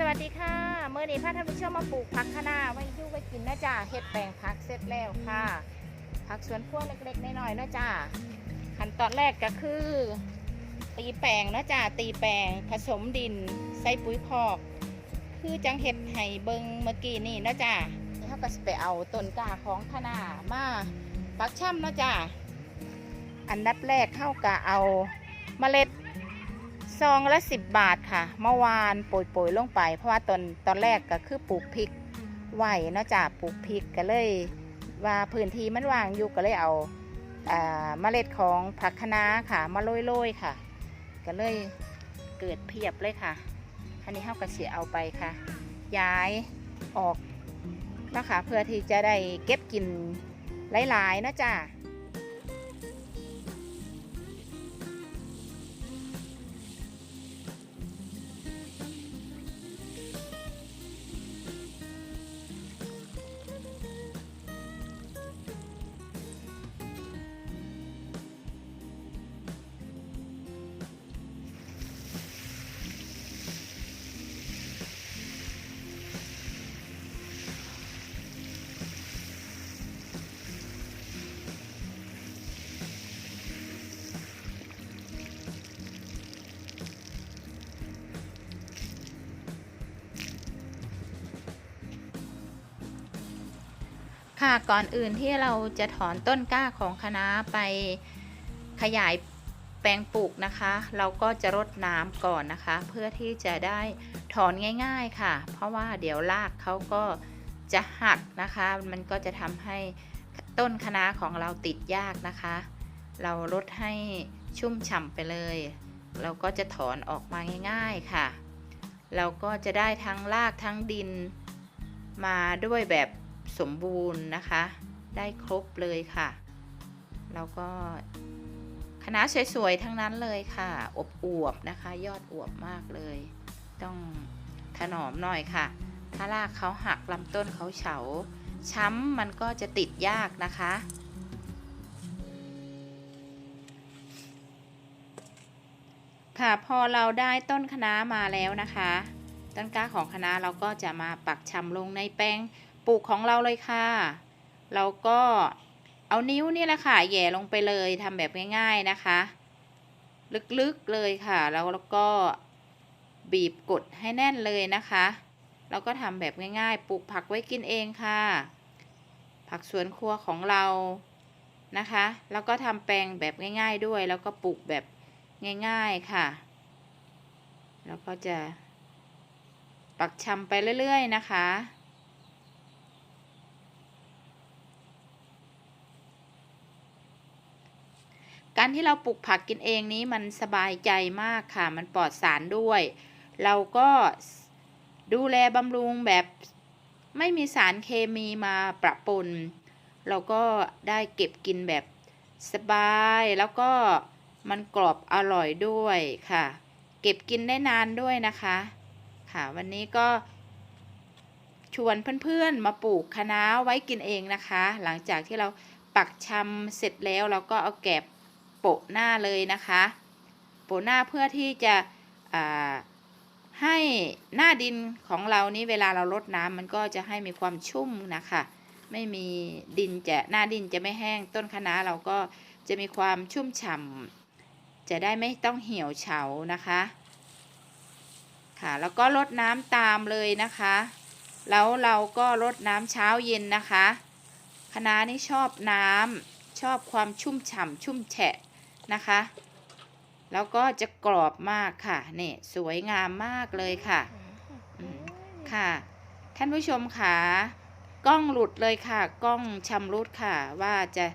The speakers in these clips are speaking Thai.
สวัสดีค่ะ เมื่อนี้พาท่านผู้ชมมาปลูกผักคะน้าไว้ดูไว้กินนะจ้าเฮ็ดแปลงผักเสร็จแล้วค่ะ ผักสวนครัวเล็กๆน้อยๆนะจ้าขั้นตอนแรกก็คือ ตีแปลงนะจ้าตีแปลงผสมดินใส่ปุ๋ยคอก คือจังเห็ดไห้เบิงเมื่อกี้นี่นะจ้าเขาก็ไปเอาต้นกาของคะน้ามาปักช่ำนะจ้าอันดับแรกเข้ากะเอาเมล็ด ซองละสิบบาทค่ะ เมื่อวานโปรยๆลงไป เพราะว่าตอนตอนแรกก็คือปลูกพริกไหวเนาะจ้ะปลูกพริกก็เลย ว่าพื้นที่มันว่างอยู่ก็เลยเอาเมล็ดของผักคะน้าค่ะ มาโรยๆค่ะ ก็เลยเกิดเพียบเลยค่ะอันนี้เฮาก็เสียเอาไปค่ะ ย้ายออกนะคะเพื่อที่จะได้เก็บกินหลายๆนะจ้ะ ค่ะก่อนอื่นที่เราจะถอนต้นกล้าของคะน้าไปขยายแปลงปลูกนะคะ เราก็จะรดน้ำก่อนนะคะ เพื่อที่จะได้ถอนง่าย ๆค่ะ เพราะว่าเดี๋ยวรากเขาก็จะหักนะคะ มันก็จะทำให้ต้นคะน้าของเราติดยากนะคะ เรารดให้ชุ่มฉ่ำไปเลย เราก็จะถอนออกมาง่าย ๆค่ะ เราก็จะได้ทั้งรากทั้งดินมาด้วยแบบ สมบูรณ์นะคะ ได้ครบเลยค่ะ แล้วก็คณะสวยๆทั้งนั้นเลยค่ะอบอวบนะคะ ยอดอวบมากเลย ต้องถนอมหน่อยค่ะ ถ้ารากเขาหักลำต้นเขาเฉา ช้ำมันก็จะติดยากนะคะค่ะพอเราได้ต้นคะน้ามาแล้วนะคะ ต้นกล้าของคะน้าเราก็จะมาปักชำลงในแป้ง ปลูกของเราเลยค่ะ เราก็เอานิ้วนี่แหละค่ะแย่ลงไปเลยทำแบบง่าย ๆนะคะ ลึกๆเลยค่ะแล้วแล้วก็บีบกดให้แน่นเลยนะคะเราก็ทำแบบง่ายๆ ปลูกผักไว้กินเองค่ะ ผักสวนครัวของเรานะคะ แล้วก็ทำแปลงแบบง่าย ๆด้วย แล้วก็ปลูกแบบง่าย ๆค่ะ แล้วก็จะปักชำไปเรื่อยๆนะคะ การที่เราปลูกผักกินเองนี้มันสบายใจมากค่ะ มันปลอดสารด้วย เราก็ดูแลบำรุงแบบไม่มีสารเคมีมาประปน เราก็ได้เก็บกินแบบสบายแล้วก็มันกรอบอร่อยด้วยค่ะ เก็บกินได้นานด้วยนะคะ ค่ะ วันนี้ก็ ชวนเพื่อนๆมาปลูกคะน้าไว้กินเองนะคะ หลังจากที่เราปักชำเสร็จแล้วเราก็เอาแกบะหน้าเลยนะคะ โปะหน้าเพื่อที่จะให้หน้าดินของเรานี้เวลาเรารดน้ำมันก็จะให้มีความชุ่มนะคะ ไม่มีดินจะหน้าดินจะไม่แห้งต้นคะน้าเราก็จะมีความชุ่มฉ่ำจะได้ไม่ต้องเหี่ยวเฉานะคะค่ะแล้วก็รดน้ำตามเลยนะคะ แล้วเราก็รดน้ำเช้าเย็นนะคะคะน้านี่ชอบน้ำชอบความชุ่มฉ่ำชุ่มแฉะ นะคะ แล้วก็จะกรอบมากค่ะนี่สวยงามมากเลยค่ะอืมค่ะ ท่านผู้ชมค่ะกล้องหลุดเลยค่ะ กล้องชำรุดค่ะ ว่าจะ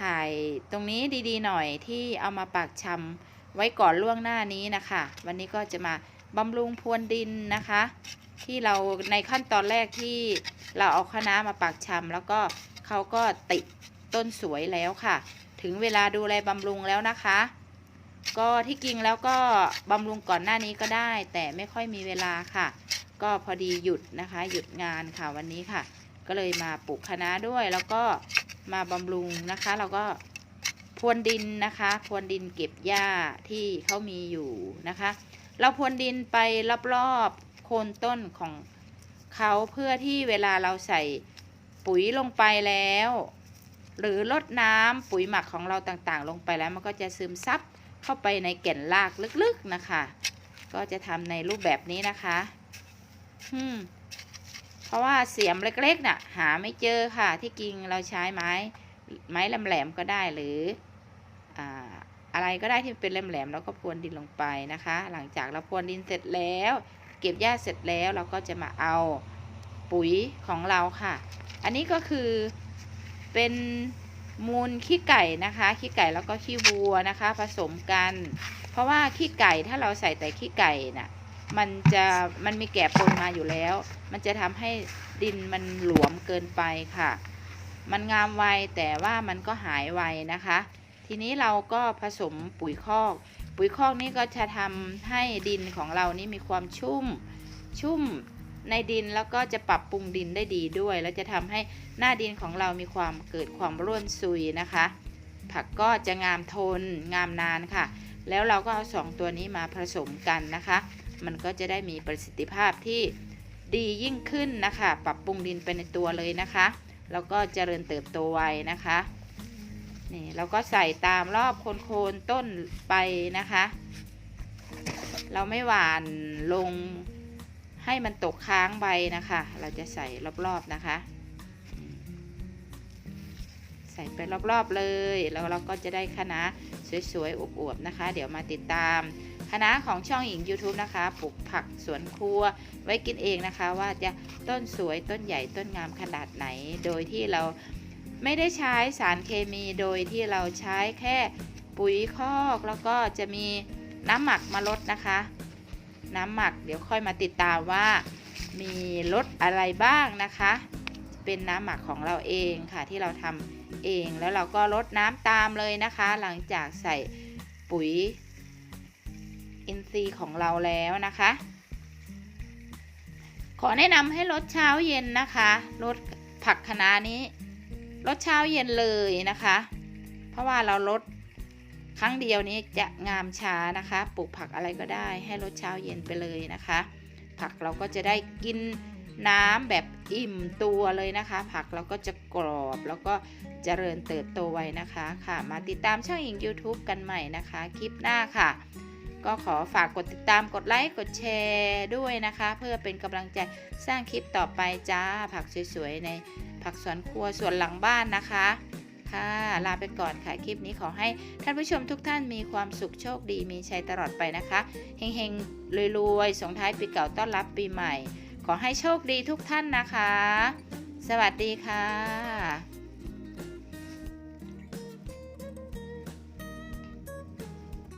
ถ่ายตรงนี้ดีๆหน่อยที่เอามาปักชำไว้ก่อนล่วงหน้านี้นะคะ วันนี้ก็จะมาบำรุงพรวนดินนะคะ ที่เราในขั้นตอนแรกที่เราเอาคะน้ามาปักชำแล้วก็เขาก็ติดต้นสวยแล้วค่ะ ถึงเวลาดูแลบำรุงแล้วนะคะ ก็ที่จริงแล้วก็บำรุงก่อนหน้านี้ก็ได้ แต่ไม่ค่อยมีเวลาค่ะ ก็พอดีหยุดนะคะ หยุดงานค่ะวันนี้ค่ะ ก็เลยมาปลูกคะน้าด้วย แล้วก็มาบำรุงนะคะ เราก็พรวนดินนะคะพรวนดินเก็บหญ้าที่เขามีอยู่นะคะ เราพรวนดินไปรอบๆโคนต้นของเขาเพื่อที่เวลาเราใส่ปุ๋ยลงไปแล้ว หรือลดน้ำปุ๋ยหมักของเราต่างๆ ลงไปแล้วมันก็จะซึมซับเข้าไปในแก่นรากลึกๆนะคะ ก็จะทำในรูปแบบนี้นะคะอืมเพราะว่าเสียมเล็กๆน่ะ หาไม่เจอค่ะ ที่จริงเราใช้ไม้ ไม้แหลมๆก็ได้หรืออ่าอะไรก็ได้ที่เป็นแหลมๆแล้วก็พรวนดินลงไปนะคะ หลังจากเราพรวนดินเสร็จแล้ว เก็บหญ้าเสร็จแล้วเราก็จะมาเอาปุ๋ยของเราค่ะ อันนี้ก็คือ เป็นมูลขี้ไก่นะคะ ขี้ไก่แล้วก็ขี้วัวนะคะ ผสมกัน เพราะว่าขี้ไก่ถ้าเราใส่แต่ขี้ไก่น่ะมันจะมันมีแก่ปนมาอยู่แล้ว มันจะทำให้ดินมันหลวมเกินไปค่ะ มันงามไวแต่ว่ามันก็หายไวนะคะ ทีนี้เราก็ผสมปุ๋ยคอก ปุ๋ยคอกนี่ก็จะทำให้ดินของเรานี่มีความชุ่มชุ่ม ในดินแล้วก็จะปรับปรุงดินได้ดีด้วย แล้วจะทำให้หน้าดินของเรามีความเกิดความร่วนซุยนะคะ ผักก็จะงามทนงามนานค่ะ แล้วเราก็เอาสองตัวนี้มาผสมกันนะคะ มันก็จะได้มีประสิทธิภาพที่ดียิ่งขึ้นนะคะ ปรับปรุงดินไปในตัวเลยนะคะ แล้วก็เจริญเติบโตไวนะคะนี่เราก็ใส่ตามรอบโคนโคนๆต้นไปนะคะ เราไม่หวานลง ให้มันตกค้างใบนะคะ เราจะใส่รอบๆนะคะ ใส่ไปรอบๆเลย แล้วเราก็จะได้คะน้าสวยๆอวบๆนะคะ เดี๋ยวมาติดตามคะน้าของช่องหญิง YouTube นะคะปลูกผักสวนครัวไว้กินเองนะคะ ว่าจะต้นสวยต้นใหญ่ต้นงามขนาดไหน โดยที่เราไม่ได้ใช้สารเคมีโดยที่เราใช้แค่ปุ๋ยคอก แล้วก็จะมีน้ำหมักมาลดนะคะ น้ำหมัก เดี๋ยวค่อยมาติดตามว่า มีรสอะไรบ้างนะคะ เป็นน้ำหมักของเราเองค่ะที่เราทำเองแล้วเราก็ลดน้ำตามเลยนะคะ หลังจากใส่ปุ๋ยอินทรีย์ของเราแล้วนะคะ ขอแนะนำให้ลดเช้าเย็นนะคะลดผักคะน้านี้ลดเช้าเย็นเลยนะคะ เพราะว่าเราลด ครั้งเดียวนี้จะงามช้านะคะ ปลูกผักอะไรก็ได้ให้ลดเช้าเย็นไปเลยนะคะ ผักเราก็จะได้กินน้ำแบบอิ่มตัวเลยนะคะ ผักเราก็จะกรอบแล้วก็เจริญเติบโตไว้นะคะค่ะ มาติดตามช่องอิง YouTube กันใหม่นะคะ คลิปหน้าค่ะ ก็ขอฝากกดติดตามกดไลค์กดแชร์ด้วยนะคะ เพื่อเป็นกำลังใจสร้างคลิปต่อไปจ้าผักสวยๆในผักสวนครัวส่วนหลังบ้านนะคะ ค่ะ ลาไปก่อนค่ะ คลิปนี้ขอให้ท่านผู้ชมทุกท่านมีความสุขโชคดีมีชัยตลอดไปนะคะเฮงๆรวยๆส่งท้ายปีเก่าต้อนรับปีใหม่ ขอให้โชคดีทุกท่านนะคะ สวัสดีค่ะ